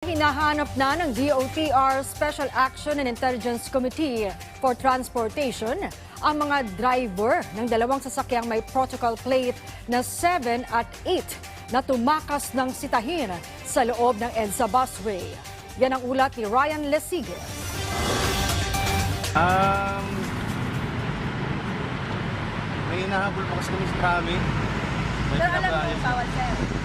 Hinahanap na ng DOTR Special Action and Intelligence Committee for Transportation ang mga driver ng dalawang sasakyang may protocol plate na 7 at 8 na tumakas ng sitahin sa loob ng EDSA busway. Yan ang ulat ni Ryan Lesigue. Um, may hinahabol po kasi kami sa. May Pero alam mo bawal sir.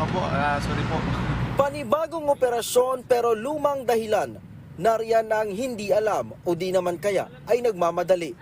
Opo, ah, sorry po. Panibagong operasyon pero lumang dahilan. Nariyan na ang hindi alam o di naman kaya ay nagmamadali.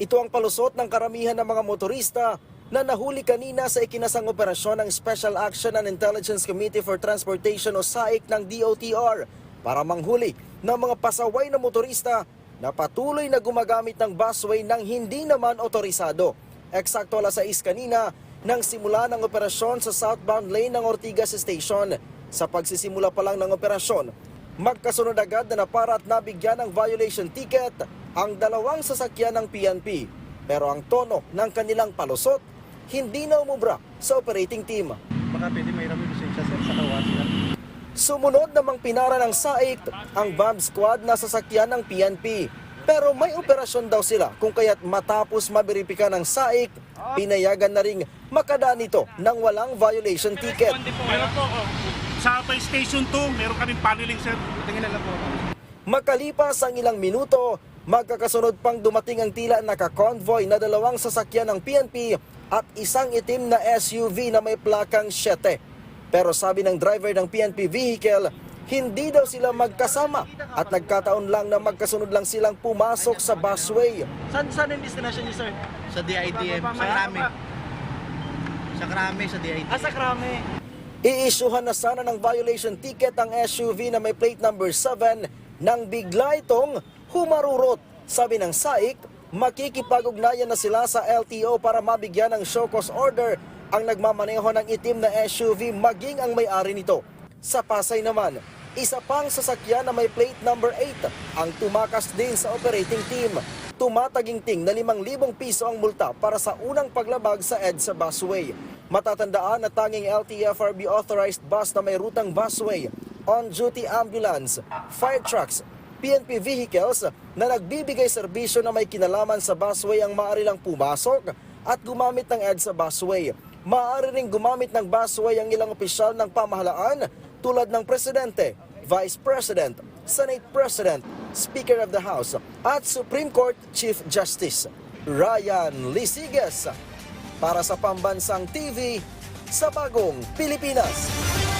Ito ang palusot ng karamihan ng mga motorista na nahuli kanina sa ikinasang operasyon ng Special Action and Intelligence Committee for Transportation o SAIC ng DOTR para manghuli ng mga pasaway na motorista na patuloy na gumagamit ng busway ng hindi naman otorisado. Eksakto alas 6 kanina nang simula ng operasyon sa southbound lane ng Ortigas Station. Sa pagsisimula pa lang ng operasyon, magkasunod agad na napara at nabigyan ng violation ticket ang dalawang sasakyan ng PNP. Pero ang tono ng kanilang palusot, hindi na umubra sa operating team. Baka pwede may rami lisensya sir sa kawas sir. Sumunod namang pinara ng SAIC ang bomb squad na sasakyan ng PNP. Pero may operasyon daw sila kung kaya't matapos maberipika ng SAIC, pinayagan na ring makadaan ito ng walang violation ticket. Meron po, oh, sa Station 2, meron kaming paneling, sir. Tingin na lang po. Makalipas ang ilang minuto, magkakasunod pang dumating ang tila naka-convoy na dalawang sasakyan ng PNP at isang itim na SUV na may plakang 7. Pero sabi ng driver ng PNP vehicle, hindi daw sila magkasama at nagkataon lang na magkasunod lang silang pumasok sa busway. Saan, saan yung destination niyo sir? Sa DITM, sa Krami. Sa Krami, sa DITM. Ah, sa Krami. Iisyuhan na sana ng violation ticket ang SUV na may plate number 7 nang bigla itong humarurot. Sabi ng SAIC, makikipag-ugnayan na sila sa LTO para mabigyan ng show cause order ang nagmamaneho ng itim na SUV maging ang may-ari nito. Sa Pasay naman, isa pang sasakyan na may plate number 8 ang tumakas din sa operating team. Tumataginting na 5,000 piso ang multa para sa unang paglabag sa EDSA busway. Matatandaan na tanging LTFRB authorized bus na may rutang busway, on-duty ambulance, fire trucks, PNP vehicles na nagbibigay serbisyo na may kinalaman sa busway ang maaari lang pumasok at gumamit ng EDSA busway. Maaari ring gumamit ng busway ang ilang opisyal ng pamahalaan tulad ng Presidente, Vice President, Senate President, Speaker of the House at Supreme Court Chief Justice. Ryan Lisigas para sa Pambansang TV sa Bagong Pilipinas.